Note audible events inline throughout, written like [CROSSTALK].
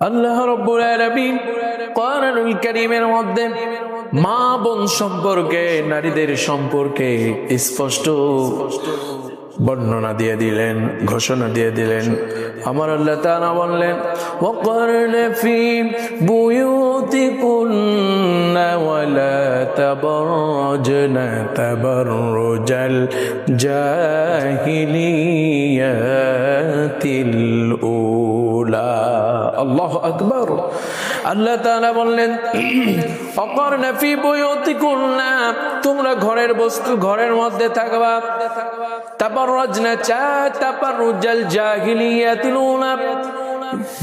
আল্লাহ রব্বুল আলামিন কোরআনুল কারীমের মধ্যে মা বোন সম্পর্কে নারীদের সম্পর্কে স্পষ্ট বর্ণনা দিয়ে দিলেন ঘোষণা দিয়ে দিলেন আমার আল্লাহ তাআলা বললেন وقرن في بيوتكن ولا تبرجن تبرج الجاهليات الأولى আল্লাহ আকবর। আল্লাহ তাআলা বললেন অকর্ণা ফি বুয়ুতিকুন্না, তোমরা ঘরের বস্তু ঘরের মধ্যে থাকবা। তারপর তাবাররাজনা চা, তাবাররুজাল জাহিলিয়াতিল উলা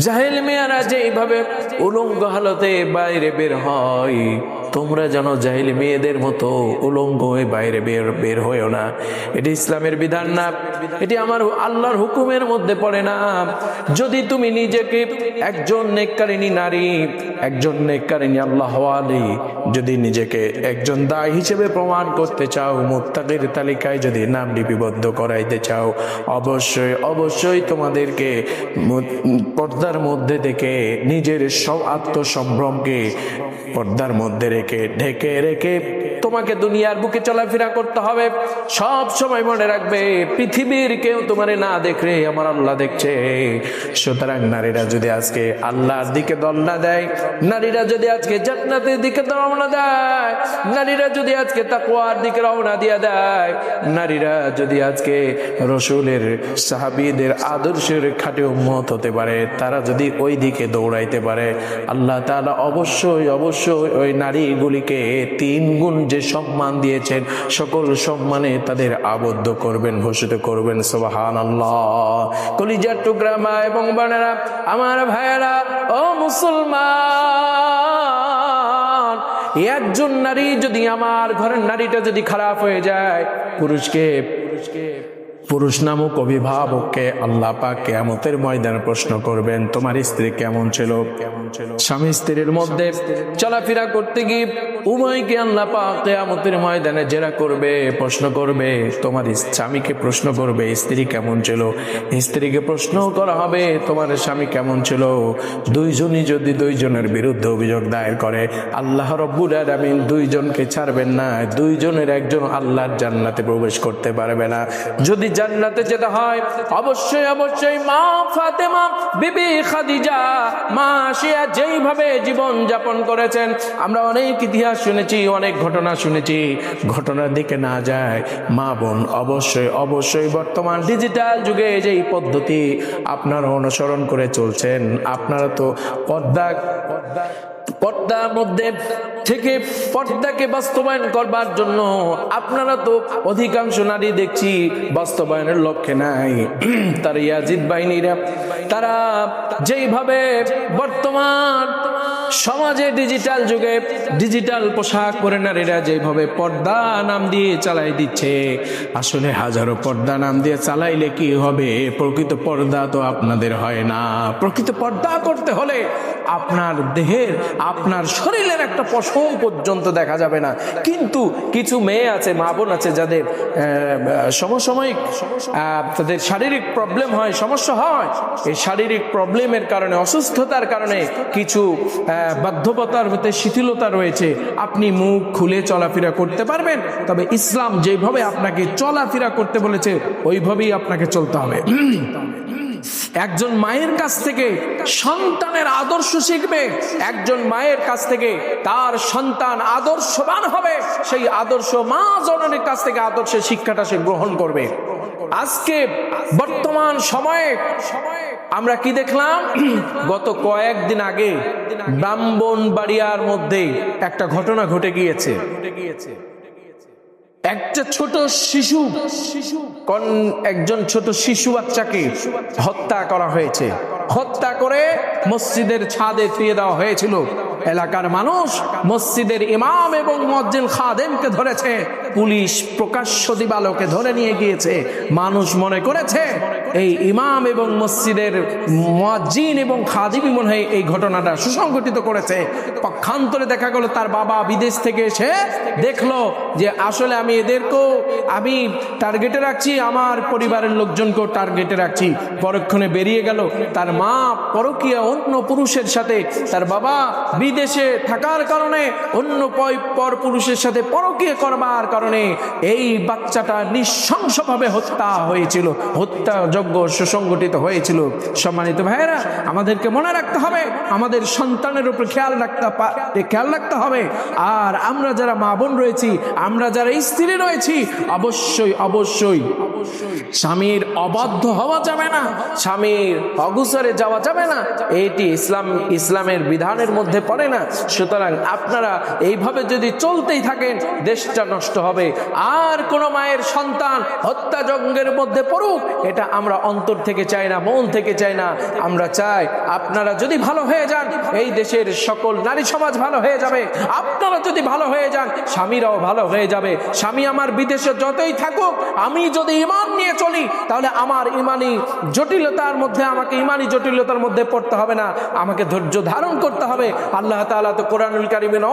জাহেল মেয়ারা যেইভাবে উলঙ্গ হালতে বাইরে বের হয় তোমরা যেন জাহিল মেয়েদের মতো উলঙ্গ হয়ে বাইরে বের বের হয়েও না। এটি ইসলামের বিধান না। এটি আমার আল্লাহর হুকুমের মধ্যে পড়ে না। যদি তুমি নিজেকে একজন নেককারিনী নারী, একজন নেককারিনী আল্লাহ আলী যদি নিজেকে একজন দায় হিসেবে প্রমাণ করতে চাও, মুত্তাকির তালিকায় যদি নাম লিপিবদ্ধ করাইতে চাও, অবশ্যই অবশ্যই তোমাদেরকে পর্দার মধ্যে থেকে নিজের সব আত্মসম্ভ্রমকে পর্দার মধ্যে রেখে ঢেকে রেখে তোমাকে দুনিয়ার বুকে চলাফেরা করতে হবে। সব সময় মনে রাখবে, পৃথিবীর কেউ তোমারে না দেখলে আমার আল্লাহ দেখছে। সুতরাং নারীরা যদি আজকে আল্লাহর দিকে দল না দেয়, নারীরা যদি আজকে জান্নাতের দিকে রওনা দেয়, নারীরা যদি আজকে তাকওয়ার দিকে রওনা দিয়ে দেয়, নারীরা যদি আজকে রসুলের, সাহাবিদের আদর্শের খাটে উন্মত হতে পারে, তারা যদি ওই দিকে দৌড়াইতে পারে, আল্লাহ তাআলা অবশ্যই অবশ্যই ওই নারীগুলিকে তিন গুণ যে সম্মান দিয়েছেন সকল সম্মানে তাদের আবদ্ধ করবেন ভূষিত করবেন সোবাহান আল্লাহ কলিজার টুকরা মা এবং বোনেরা আমার ভাইয়েরা ও মুসলমান একজন নারী যদি আমার ঘরের নারীটা যদি খারাপ হয়ে যায় পুরুষকে পুরুষকে পুরুষ নামক অভিভাবককে আল্লাহ পাক কেয়ামতের ময়দানে প্রশ্ন করবেন তোমার স্ত্রী কেমন ছিল? কেমন ছিল স্বামী স্ত্রীর মধ্যে চলাফেরা করতে গিয়ে উভয়কে আল্লাহ পাক কেয়ামতের ময়দানে জেরা করবে, প্রশ্ন করবে, তোমার স্বামীকে প্রশ্ন করবে, স্ত্রী কেমন ছিল? স্ত্রীকে প্রশ্ন করা হবে, তোমার স্বামী কেমন ছিল? দুইজনই যদি দুইজনের বিরুদ্ধে অভিযোগ দায়ের করে, আল্লাহ রব্বুল আলামিন দুইজনকে ছাড়বেন না, দুইজনের একজন আল্লাহর জান্নাতে প্রবেশ করতে পারবে না। যদি জান্নাতে যেতে হয়, অবশ্যই অবশ্যই মা ফাতেমা, বিবি খাদিজা, মা আসিয়া যেইভাবে জীবন যাপন করেছেন, আমরা অনেক ইতিহাস শুনেছি, অনেক ঘটনা শুনেছি। ঘটনার দিকে না যায়, মা বোন অবশ্যই অবশ্যই বর্তমান ডিজিটাল যুগে যেই পদ্ধতি আপনারা অনুসরণ করে চলছেন, আপনারা তো পর্দা পর্দা, পর্দার মধ্যে থেকে পর্দাকে বাস্তবায়ন করবার জন্য আপনারা তো অধিকাংশ নারী দেখছি বাস্তবায়নের লক্ষ্যে নাই। [CLEARS THROAT] তার ইয়াজিদ বাহিনীরা, তারা যেইভাবে বর্তমান সমাজে ডিজিটাল যুগে ডিজিটাল পোশাক পরে নারীরা যেভাবে পর্দা নাম দিয়ে চালাই দিচ্ছে, আসলে হাজারো পর্দা নাম দিয়ে চালাইলে কি হবে? প্রকৃত পর্দা তো আপনাদের হয় না। প্রকৃত পর্দা করতে হলে আপনার দেহের, আপনার শরীরের একটা পশম পর্যন্ত দেখা যাবে না। কিন্তু কিছু মেয়ে আছে, মা বোন আছে, যাদের সমসাময়িক তাদের শারীরিক প্রবলেম হয়, সমস্যা হয়। এই শারীরিক প্রবলেমের কারণে, অসুস্থতার কারণে কিছু বাধ্যবতার মধ্যে শিথিলতা রয়েছে। আপনি মুখ খুলে চলাফেরা করতে পারবেন, তবে ইসলাম যেভাবে আপনাকে চলাফেরা করতে বলেছে, ওইভাবেই আপনাকে চলতে হবে। একজন মায়ের কাছ থেকে সন্তানের আদর্শ শিখবে, একজন মায়ের কাছ থেকে তার সন্তান আদর্শবান হবে, সেই আদর্শ মা জননীর কাছ থেকে আদর্শের শিক্ষাটা সে গ্রহণ করবে। আজকে বর্তমান সময়ে সময়ে আমরা কি দেখলাম? [CLEARS THROAT] গত কয়েকদিন আগে ব্রাহ্মণবাড়িয়ার মধ্যে একটা ঘটনা ঘটে গিয়েছে। একটা ছোট শিশু শিশু কোন একজন ছোট শিশু বাচ্চাকে হত্যা করা হয়েছে। হত্যা করে মসজিদের ছাদে ফিরে দেওয়া হয়েছিল। এলাকার মানুষ মসজিদের ইমাম এবং মসজিদ খাদেমকে ধরেছে। পুলিশ প্রকাশ্য দিবালোকে ধরে নিয়ে গিয়েছে। মানুষ মনে করেছে এই ইমাম এবং মসজিদের মজিন এবং খাদিবি মনে হয় এই ঘটনাটা সুসংগঠিত করেছে। পক্ষান্তরে দেখা গেল তার বাবা বিদেশ থেকে এসে দেখল যে আসলে আমি এদেরকেও আমি টার্গেটে রাখছি, আমার পরিবারের লোকজনকেও টার্গেটে রাখছি। পরক্ষণে বেরিয়ে গেল, তার মা পরকীয়া অন্য পুরুষের সাথে, তার বাবা বিদেশে থাকার কারণে, অন্য পর পুরুষের সাথে পরকীয়া করবার কারণে এই বাচ্চাটা নৃশংসভাবে হত্যা হয়েছিল। হত্যাযজ্ঞ সুসংগঠিত হয়েছিল। সম্মানিত ভাইয়েরা, আমাদেরকে মনে রাখতে হবে, আমাদের সন্তানের উপর খেয়াল রাখতে খেয়াল রাখতে হবে। আর আমরা যারা মা বোন রয়েছি, আমরা যারা স্ত্রী রয়েছি, অবশ্যই অবশ্যই স্বামীর অবাধ্য হওয়া যাবে না, স্বামীর অগুসরে যাওয়া যাবে না, এটি ইসলাম, ইসলামের বিধানের মধ্যে পড়ে না। সুতরাং আপনারা এইভাবে যদি চলতেই থাকেন, দেশটা নষ্ট হবে। আর কোন মায়ের সন্তান হত্যাযজ্ঞের মধ্যে পড়ুক, এটা আমরা অন্তর থেকে চাই না, মন থেকে চাই না। আমরা চাই আপনারা যদি ভালো হয়ে যান, এই দেশের সকল নারী সমাজ ভালো হয়ে যাবে। আপনারা যদি ভালো হয়ে যান, স্বামীরাও ভালো হয়ে যাবে। স্বামী আমার বিদেশে যতই থাকুক, আমি যদি ইমান নিয়ে চলি, তাহলে আমার ইমানি জটিলতার মধ্যে, আমাকে ইমানি জটিলতার মধ্যে পড়তে হবে না। আমাকে ধৈর্য ধারণ করতে হবে। আল্লাহ তাআলা তো কোরআনুল কারিমের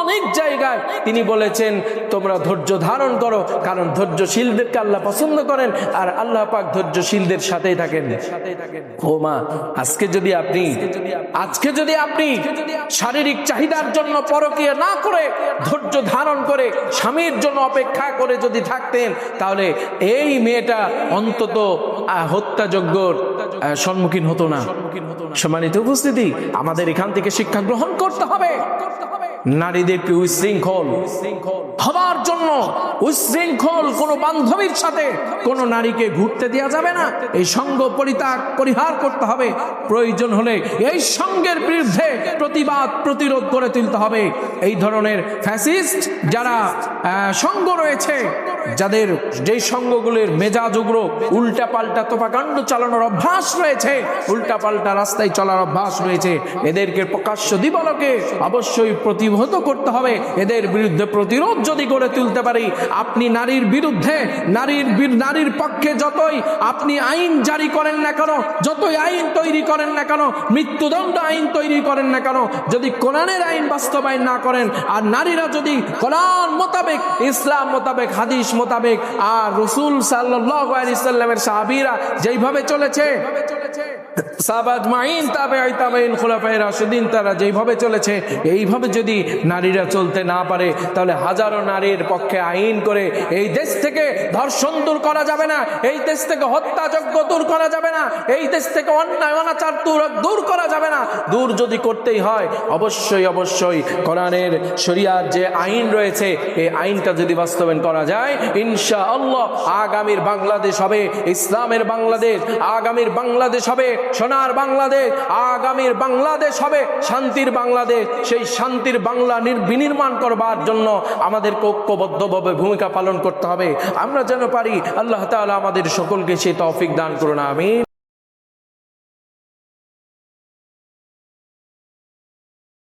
অনেক জায়গায় তিনি বলেছেন, তোমরা ধৈর্য ধারণ করো, কারণ ধৈর্যশীলদেরকে আল্লাহ পছন্দ করেন, আর আল্লাহ পাক ধৈর্যশীলদের সাথেই থাকেন। ও মা আজকে যদি আপনি, আজকে যদি আপনি শারীরিক চাহিদার জন্য পরকীয়া না করে, ধৈর্য ধারণ করে, স্বামীর জন্য অপেক্ষা করে যদি থাকতেন, তাহলে এই মেয়েটা অন্তত হত্যাযজ্ঞর সম্মুখীন হতো না। সম্মানিত উপস্থিতি, আমাদের এখান থেকে শিক্ষা গ্রহণ করতে হবে। নারীদেরকে উশৃঙ্খল হবার জন্য, উশৃঙ্খল কোনো বান্ধবীর সাথে কোনো নারীকে ঘুরতে দেওয়া যাবে না। এই সঙ্গ পরিত্যাগ, পরিহার করতে হবে। প্রয়োজন হলে এই সঙ্গের বিরুদ্ধে প্রতিবাদ, প্রতিরোধ করে তুলতে হবে। এই ধরনের ফ্যাসিস্ট যারা সঙ্গ রয়েছে যাদের যেই সঙ্গগুলির মেজাজ উগ্র উল্টা পাল্টা তোপাকাণ্ড চালানোর অভ্যাস রয়েছে উল্টা পাল্টা রাস্তায় চলার অভ্যাস রয়েছে, এদেরকে প্রকাশ্য দিবলকে অবশ্যই প্রতিহত করতে হবে। এদের বিরুদ্ধে প্রতিরোধ যদি গড়ে তুলতে পারি, আপনি নারীর বিরুদ্ধে, নারীর নারীর পক্ষে যতই আপনি আইন জারি করেন না কেন, যতই আইন তৈরি করেন না কেন, মৃত্যুদণ্ড আইন তৈরি করেন না কেন, যদি কোরআনের আইন বাস্তবায়ন না করেন, আর নারীরা যদি কোরআন মোতাবেক, ইসলাম মোতাবেক হাদিস মোতাবেক আর রসুল সাল্লাহ আলাইসাল্লামের সাহাবিরা যেইভাবে চলেছে সাবাদ মাইন তাবে তাবেইন তারা যেইভাবে চলেছে, এইভাবে যদি নারীরা চলতে না পারে, তাহলে হাজারো নারীর পক্ষে আইন করে এই দেশ থেকে ধর্ষণ দূর করা যাবে না, এই দেশ থেকে হত্যাযজ্ঞ দূর করা যাবে না, এই দেশ থেকে অন্যায় অনাচার দূর দূর করা যাবে না। দূর যদি করতেই হয়, অবশ্যই অবশ্যই কোরআনের শরিয়ার যে আইন রয়েছে, এই আইনটা যদি বাস্তবায়ন করা যায় ইনশা আগামীর বাংলাদেশ হবে ইসলামের বাংলাদেশ, আগামীর বাংলাদেশ হবে সোনার বাংলাদেশ, আগামীর বাংলাদেশ হবে শান্তির বাংলাদেশ। সেই শান্তির বাংলা নির- বিনির্মাণ করবার জন্য আমাদেরকে ঐক্যবদ্ধভাবে ভূমিকা পালন করতে হবে। আমরা যেন পারি, আল্লাহ তালা আমাদের সকলকে সেই তৌফিক দান করুন আমি